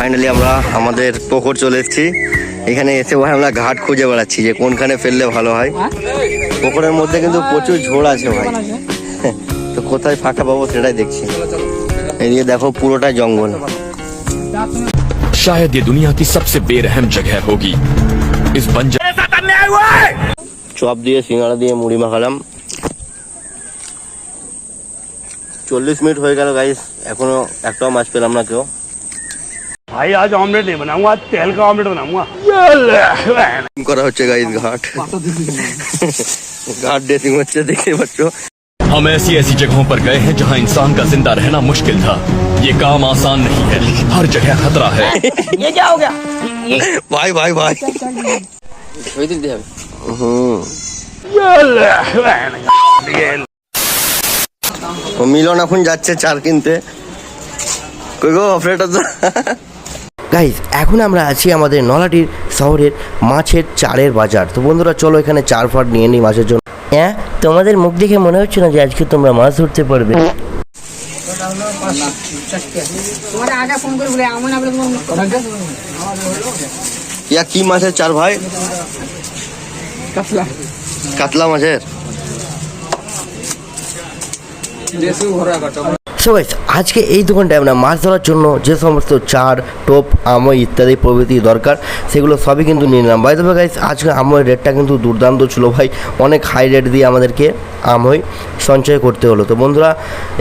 Finally আমরা আমাদের পুকুর চলে এসেছি এখানে এসে ভাই আমরা ঘাট খুঁজে বেড়াচ্ছি যে কোনখানে ফেললে ভালো হয় পুকুরের মধ্যে কিন্তু প্রচুর ঝোড় আছে ভাই তো কোথায় ফাঁকা পাবো সেটাই দেখছি এদিকে দেখো পুরোটা জঙ্গল शायद ये दुनिया की सबसे बेरहम जगह होगी इस बंजर চপ দিয়ে সিঙ্গাড়া দিয়ে মুড়ি মাখালাম চল্লিশ মিনিট হয়ে গেল গাইস এখনো একটাও মাছ পেলাম না কেউ भाई आज ऑमलेट नहीं बनाऊंगा आज तेल का ऑमलेट बनाऊंगा করা হচ্ছে গাইস ঘাট ঘাট ড্রেসিং হচ্ছে দেখতে পাচ্ছ हम ऐसी ऐसी जगहों पर गए हैं जहां इंसान का जिंदा रहना मुश्किल था ये काम आसान नहीं है हर जगह खतरा है ভাই ভাই ভাই হুম ও মিলন এখন যাচ্ছে চার কিনতে কই গো অপারেটর তো গাইজ এখন আমরা আছি আমাদের নলাটির শহরের মাছের চারের বাজার। তো বন্ধুরা চলো এখানে চার ফাট নিয়ে নিই মাছের জন্য। হ্যাঁ তোমাদের মুখ দেখে মনে হচ্ছে না যে আজকে তোমরা মাছ ধরতে পারবে? ইয়া কি মাছের চার ভাই? কাতলা। কাতলা মাছের? সো আজকে এই দোকানটায় আমরা মাছ ধরার জন্য যে সমস্ত চার, টোপ, আমই ইত্যাদি প্রভৃতি দরকার, সেগুলো সবই কিন্তু নিয়ে নিলাম। বাই তবে গাইস আজকে আময়ের রেটটা কিন্তু দুর্দান্ত ছিল ভাই। অনেক হাই রেট দিয়ে আমাদেরকে আমই সঞ্চয় করতে হলো। তো বন্ধুরা,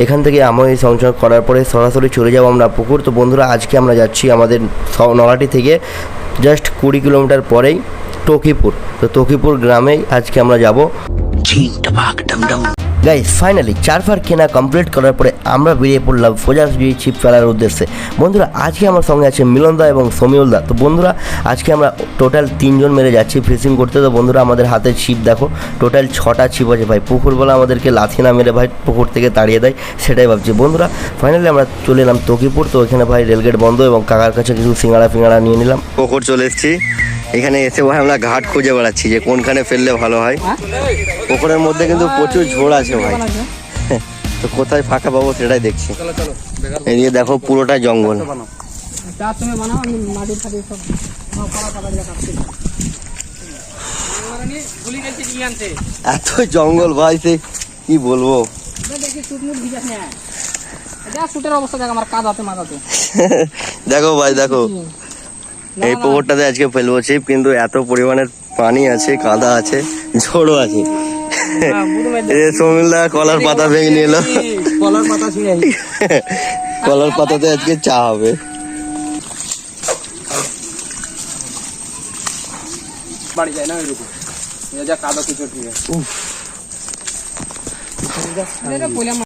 এখান থেকে আমই সঞ্চয় করার পরে সরাসরি চলে যাব আমরা পুকুর। তো বন্ধুরা, আজকে আমরা যাচ্ছি আমাদের নলাটি থেকে জাস্ট কুড়ি কিলোমিটার পরেই টকিপুর। তো টকিপুর গ্রামেই আজকে আমরা যাব। গাইস ফাইনালি চার ফার কেনা কমপ্লিট করার পরে আমরা বেরিয়ে পড়লাম ফোজাসবি ছিপ ফেলার উদ্দেশ্যে। বন্ধুরা, আজকে আমার সঙ্গে আছে মিলনদা এবং সমিউলদা। তো বন্ধুরা, আজকে আমরা টোটাল তিনজন মেরে যাচ্ছি ফিশিং করতে। তো বন্ধুরা, আমাদের হাতে ছিপ দেখো টোটাল ছটা ছিপ আছে ভাই। পুকুর বলে আমাদেরকে লাথি না মেরে ভাই, পুকুর থেকে তাড়িয়ে দেয়, সেটাই ভাবছি। বন্ধুরা ফাইনালি আমরা চলে এলাম তকিপুর। তো ওখানে ভাই রেলগেট বন্ধ এবং কাকার কাছে কিছু সিঙ্গাড়া ফিঙ্গাড়া নিয়ে নিলাম। পুকুর চলে এসেছি। এখানে এসে ভাই আমরা ঘাট খুঁজে বেড়াচ্ছি যে কোনখানে ফেললে ভালো হয়। পুকুরের মধ্যে কিন্তু প্রচুর ঝোড় আছে ভাই। তো কোথায় ফাঁকা পাবো সেটাই দেখছি। এদিকে দেখো পুরোটা জঙ্গল। আনতে। এত জঙ্গল ভাই সে কি বলব? দেখো ভাই দেখো। এই পুকুরটাতে আজকে ফেলব ছিপ কিন্তু এত পরিমাণের পানি আছে কাদা আছে ঝোড়ও আছে। এই সমিলদা কলার পাতা ভেঙে নিল কলার পাতা কলার পাতাতে আজকে চা হবে। বাড়ি যায় না ওইরকম যা কাদা কিছু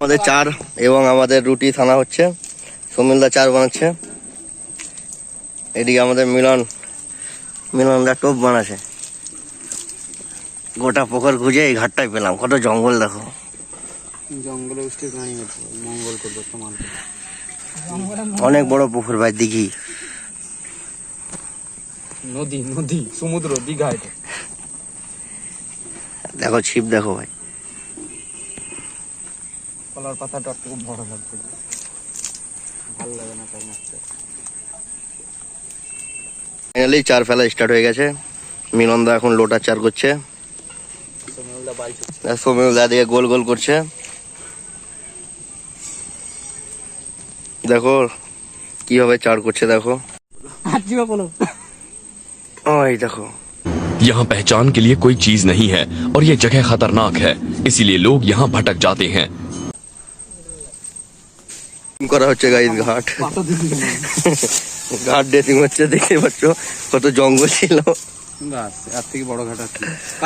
আমাদের চার এবং আমাদের রুটি থানা হচ্ছে। সমিলদা চার বানাচ্ছে। এদিকে আমাদের মিলন মিলনদা টোপ বানাচ্ছে গোটা পুকুর খুঁজে এই ঘাটটায় পেলাম। কত জঙ্গল দেখো। জঙ্গলে উষ্টি গাড়ি মঙ্গল করব সমান অনেক বড় পুকুর ভাই দিঘি নদী নদী সমুদ্র দীঘা এটা। দেখো ছিপ দেখো ভাই। কলার পাতাটা খুব বড় লাগছে। ভালো লাগে না তার মাছটা ফাইনালি চার ফেলা স্টার্ট হয়ে গেছে মিলনদা এখন লোটা চার করছে সৌমিলদা দিকে গোল গোল করছে দেখো কিভাবে চার করছে দেখো আজীব বলো ওই দেখো यहाँ पहचान के लिए कोई चीज नहीं है और ये जगह खतरनाक है इसीलिए लोग यहाँ भटक जाते हैं করা হচ্ছে গাইস ঘাট ঘাট ড্রেসিং হচ্ছে দেখতে পাচ্ছ কত জঙ্গল ছিল।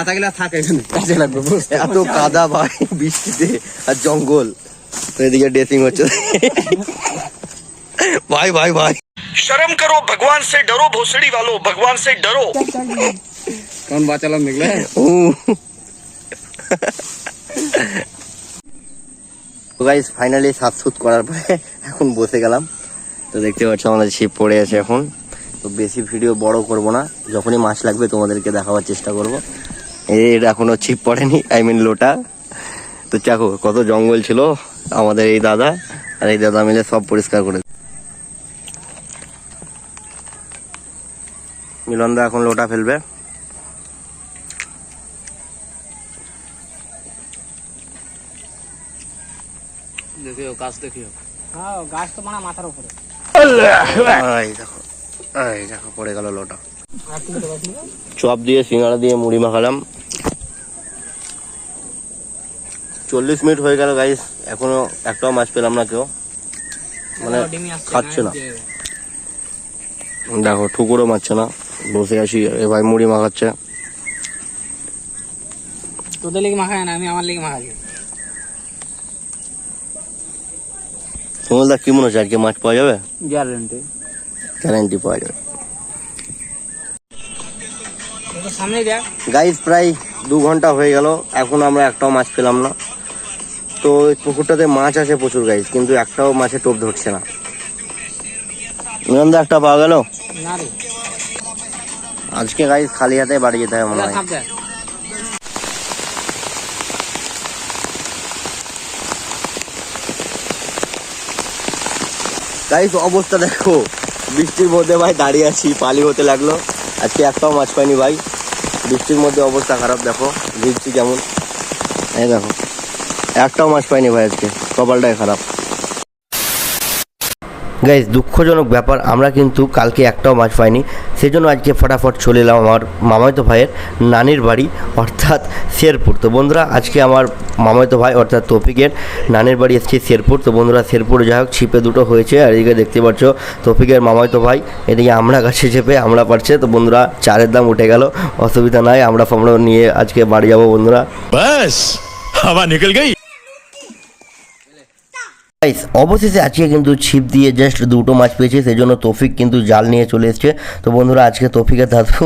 থেকে এত বৃষ্টিতে ভাই ভাই ভাই। শরম করো ভগবান সে ডরো ভগবান সে ডরো। বাঁচালাম ও। গাইস ফাইনালি সাত করার পরে এখন বসে গেলাম। তো দেখতে পাচ্ছ আমাদের ছিপ পড়ে আছে এখন। তো বেশি ভিডিও বড় করব না। যখনই মাছ লাগবে তোমাদেরকে দেখাবার চেষ্টা করব। এর এখনও ছিপ পড়েনি আই মিন লোটা তো দেখো কত জঙ্গল ছিল আমাদের এই দাদা আর এই দাদা মিলে সব পরিষ্কার করে মিলনদা এখন লোটা ফেলবে। দেখিও গাছ দেখিও। হ্যাঁ গাছ তো মানে মাথার উপরে। দেখো পড়ে গেল লোটা। চপ দিয়ে সিঙ্গাড়া দিয়ে মুড়ি মাখালাম। চল্লিশ মিনিট হয়ে গেল গাইস এখনও একটাও মাছ পেলাম না কেউ। মানে খাচ্ছে না। দেখো ঠুকুরও মারছে না। বসে আছি এ ভাই মুড়ি মাখাচ্ছে। তোদের লেগে মাখায় না আমি আমার লেগে মাখাচ্ছি। তোমার কি মনে হচ্ছে আজকে মাছ পাওয়া যাবে? গ্যারেন্টি। গ্যারান্টি পাওয়া যাবে। গাইস প্রায় দু ঘণ্টা হয়ে গেল এখন আমরা একটাও মাছ পেলাম না। তো পুকুরটাতে মাছ আছে প্রচুর গাইজ কিন্তু একটাও মাছে টোপ ধরছে না। একটা পাওয়া গেল? আজকে গাইজ খালি হাতে বাড়ি যেতে হবে মনে হয়। গাইস অবস্থা দেখো। বৃষ্টির মধ্যে ভাই দাঁড়িয়ে আছি, পালি হতে লাগল। আজকে একটাও মাছ পাইনি ভাই। বৃষ্টির মধ্যে অবস্থা খারাপ, দেখো। ভিজছি কেমন? এই দেখো। একটাও মাছ পাইনি ভাই আজকে। কপালটাই খারাপ। গাইজ দুঃখজনক ব্যাপার, আমরা কিন্তু কালকে একটাও মাছ পাইনি। সেই জন্য আজকে ফটাফট চলে এলাম আমার মামাতো ভাইয়ের নানির বাড়ি, অর্থাৎ শেরপুর। তো বন্ধুরা, আজকে আমার মামাতো ভাই, অর্থাৎ তৌফিকের নানির বাড়ি এসেছি শেরপুর। তো বন্ধুরা, শেরপুর যাই হোক, ছিপে দুটো হয়েছে, আর এদিকে দেখতে পাচ্ছ তৌফিকের মামাতো ভাই, এদিকে আমরা গাছে চেপে আমরা পারছে। তো বন্ধুরা, চারের দাম উঠে গেল, অসুবিধা নাই, আমরা ফামড়া নিয়ে আজকে বাড়ি যাব বন্ধুরা। বাস হাওয়া নিকল গেই। গাইস অবশেষে আজকে কিন্তু ছিপ দিয়ে জাস্ট দুটো মাছ পেয়েছে সেই জন্য তৌফিক কিন্তু জাল নিয়ে চলে এসছে। তো বন্ধুরা, আজকে তৌফিকের ধাতু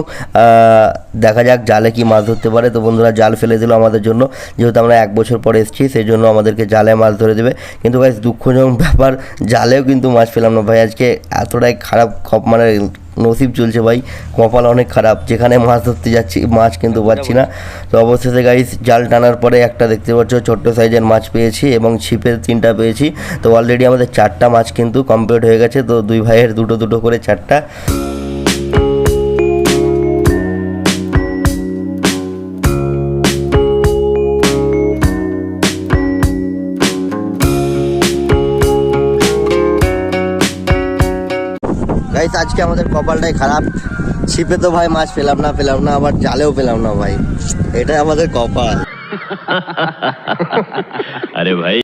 দেখা যাক জালে কি মাছ ধরতে পারে। তো বন্ধুরা, জাল ফেলে দিল আমাদের জন্য। যেহেতু আমরা এক বছর পরে এসেছি সেই জন্য আমাদেরকে জালে মাছ ধরে দেবে। কিন্তু গাইস দুঃখজনক ব্যাপার, জালেও কিন্তু মাছ পেলাম না। ভাই, আজকে এতটাই খারাপ খপ মানে নসিব চলছে ভাই। কপাল অনেক খারাপ। যেখানে মাছ ধরতে যাচ্ছি মাছ কিন্তু পাচ্ছি না। তো অবশেষে গাইস জাল টানার পরে একটা দেখতে পাচ্ছ ছোট্ট সাইজের মাছ পেয়েছি এবং ছিপের তিনটা পেয়েছি। তো অলরেডি আমাদের চারটা মাছ কিন্তু কমপ্লিট হয়ে গেছে। তো দুই ভাইয়ের দুটো দুটো করে চারটা। গাইস আজকে আমাদের কপালটাই খারাপ। ছিপে তো ভাই মাছ পেলাম না পেলাম না, আবার জালেও পেলাম না ভাই। এটাই আমাদের কপাল। আরে ভাই।